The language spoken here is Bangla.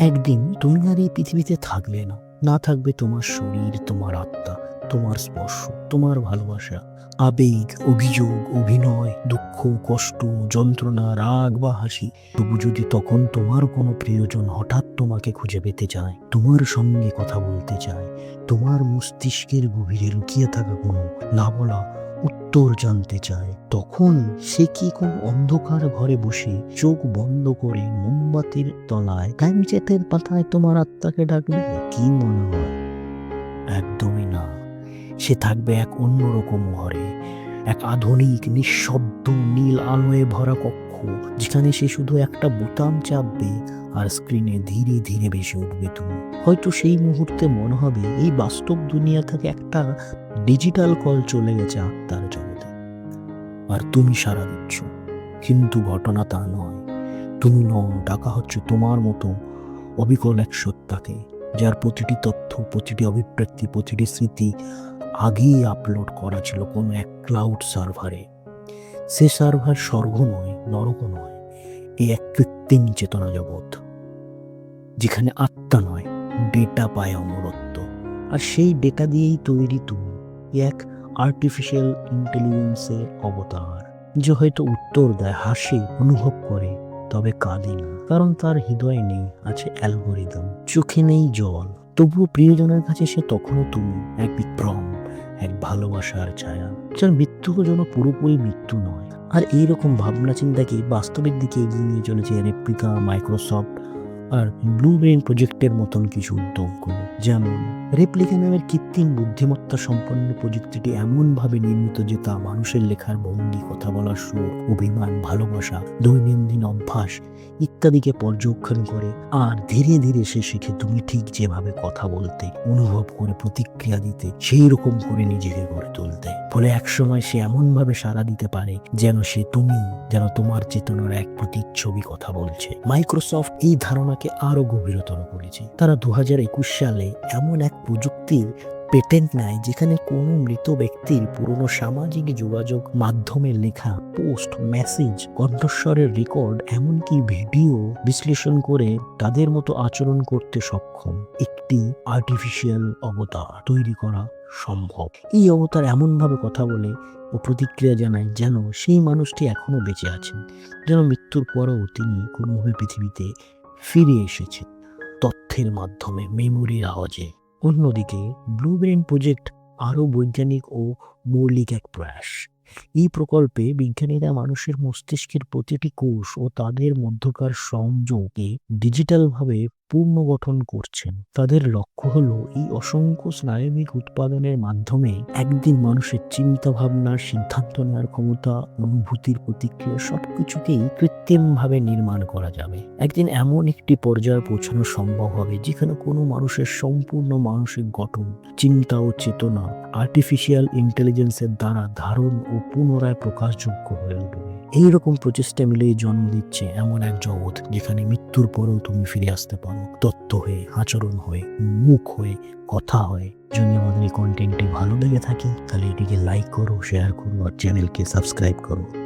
একদিন তুমি আর এই পৃথিবীতে থাকবে না। না থাকবে তোমার শরীর, তোমার আত্মা, তোমার স্পর্শ, তোমার ভালোবাসা। আবেগ, অভিযোগ, অভিনয়, দুঃখ, কষ্ট, যন্ত্রণা, রাগ বা হাসি, তবু যদি তখন তোমার কোনো প্রিয়জন হঠাৎ তোমাকে খুঁজে পেতে চায়, তোমার সঙ্গে কথা বলতে চায়, তোমার মস্তিষ্কের গভীরে লুকিয়ে থাকা কোনো না বলা উত্তর জানতে চায়। তখন সে কি কোন অন্ধকার ঘরে বসে চোখ বন্ধ করে মোমবাতির তলায় টাইমচেটের পাতায় তোমার আত্মাকে ডাকবে কি মনে হয়? একদমই না। সে থাকবে এক অন্যরকম ঘরে। এক আধুনিক, নিঃশব্দ, নীল আলোয় ভরা কক্ষ যেখানে সে শুধু একটা বোতাম চাপবে আর স্ক্রিনে ধীরে ধীরে ভেসে উঠবে তুমি। হয়তো সেই মুহূর্তে মনে হবে, এই বাস্তব দুনিয়া থেকে একটা ডিজিটাল কল চলে গেছে আত্মার জগতে। আর তুমি সারা দিচ্ছ, কিন্তু ঘটনা তা নয়। তুমি নও, ডাকা হচ্ছে তোমার মতো অবিকল এক সত্তাকে, যার প্রতিটি তথ্য, প্রতিটি অভিব্যক্তি, প্রতিটি স্মৃতি আগেই আপলোড করা ছিল কোনো এক ক্লাউড সার্ভারে সে সার্ভার স্বর্গ নয় নরকও নয়, এই এক কৃত্রিম চেতনা জগৎ, যেখানে আত্মা নয়, ডেটা পায় অমরত্ব। আর সেই ডেটা দিয়েই তৈরি তুমি এক আর্টিফিশিয়াল ইন্টেলিজেন্সের অবতার, যে হয়তো উত্তর দেয়, হাসে, অনুভব করে, তবে কাঁদে না। কারণ তার হৃদয়ে নেই, আছে অ্যালগোরিদম, চোখে নেই জল। তবুও প্রিয়জনের কাছে সে তখনও তুমি, এক বিক্রম এক ভালোবাসার ছায়া, যার মৃত্যু যেন পুরোপুরি মৃত্যু নয়। আর এইরকম ভাবনা চিন্তাকে বাস্তবের দিকে এগিয়ে নিয়ে চলেছে রেপ্লিকা মাইক্রোসফট আর ব্লু ব্রেন প্রজেক্টের মতন কিছু উদ্যোগ উদ্যোগগুলো। যেমন রেপ্লিকা নামের কৃত্রিম বুদ্ধিমত্তা সম্পন্ন প্রযুক্তিটি এমনভাবে নির্মিত যে তা মানুষের লেখার ভঙ্গি, কথা বলার সুর, অভিমান, ভালোবাসা, দৈনন্দিন অভ্যাস ইত্যাদিকে পর্যবেক্ষণ করে আর ধীরে ধীরে সে শিখে তুমি ঠিক যেভাবে কথা বলতে, অনুভব করে, প্রতিক্রিয়া দিতে, সেই রকম করে নিজেকে গড়ে তুলতে। ফলে একসময় সে এমনভাবে সাড়া দিতে পারে যেন সে তুমি, যেন তোমার চেতনার এক প্রতিচ্ছবি কথা বলছে। মাইক্রোসফট এই ধারণাকে আরও গভীরতর করেছে। তারা দু হাজার একুশ সালে এমন এক প্রযুক্তির পেটেন্ট নেয়, যেখানে কোনো মৃত ব্যক্তির পুরনো সামাজিক যোগাযোগ মাধ্যমে লেখা পোস্ট, মেসেজ, কণ্ঠস্বরের রেকর্ড, এমনকি ভিডিও বিশ্লেষণ করে তাদের মতো আচরণ করতে সক্ষম একটি আর্টিফিশিয়াল অবতার তৈরি করা সম্ভব। এই অবতার এমনভাবে কথা বলে ও প্রতিক্রিয়া জানায় যেন সেই মানুষটি এখনও বেঁচে আছেন। যেন মৃত্যুর পরেও তিনি কোনোভাবে পৃথিবীতে ফিরে এসেছে। তথ্যের মাধ্যমে মেমোরির আওয়াজে। অন্যদিকে ব্লু ব্রেন প্রজেক্ট আরও বৈজ্ঞানিক ও মৌলিক এক প্রয়াস। এই প্রকল্পে বিজ্ঞানীরা মানুষের মস্তিষ্কের প্রতিটি কোষ ও তাদের মধ্যকার সংযোগে ডিজিটালভাবে পুনর্গঠন করছেন। তাদের লক্ষ্য হলো এই অসংখ্য স্নায়বিক উৎপাদনের মাধ্যমে একদিন মানুষের চিন্তা ভাবনার সিদ্ধান্ত নেওয়ার ক্ষমতা, অনুভূতির প্রতিক্রিয়া সবকিছুকেই কৃত্রিমভাবে নির্মাণ করা যাবে। একদিন এমন একটি পর্যায়ে পৌঁছানো সম্ভব হবে যেখানে কোনো মানুষের সম্পূর্ণ মানসিক গঠন, চিন্তা ও চেতনা আর্টিফিশিয়াল ইন্টেলিজেন্সের দ্বারা ধারণ ও পুনরায় প্রকাশযোগ্য হয়ে উঠবে। এইরকম প্রচেষ্টা মিলেই জন্ম দিচ্ছে এমন এক জগৎ যেখানে মৃত্যুর পরেও তুমি ফিরে আসতে পারো। তত্ত্ব হয়ে, আচরণ হয়ে, মুখ হয়ে, কথা হয়ে। যদি আমাদের এই কন্টেন্টটি ভালো লেগে থাকে, তাহলে এটিকে লাইক করো শেয়ার করো, আর চ্যানেলকে সাবস্ক্রাইব করো।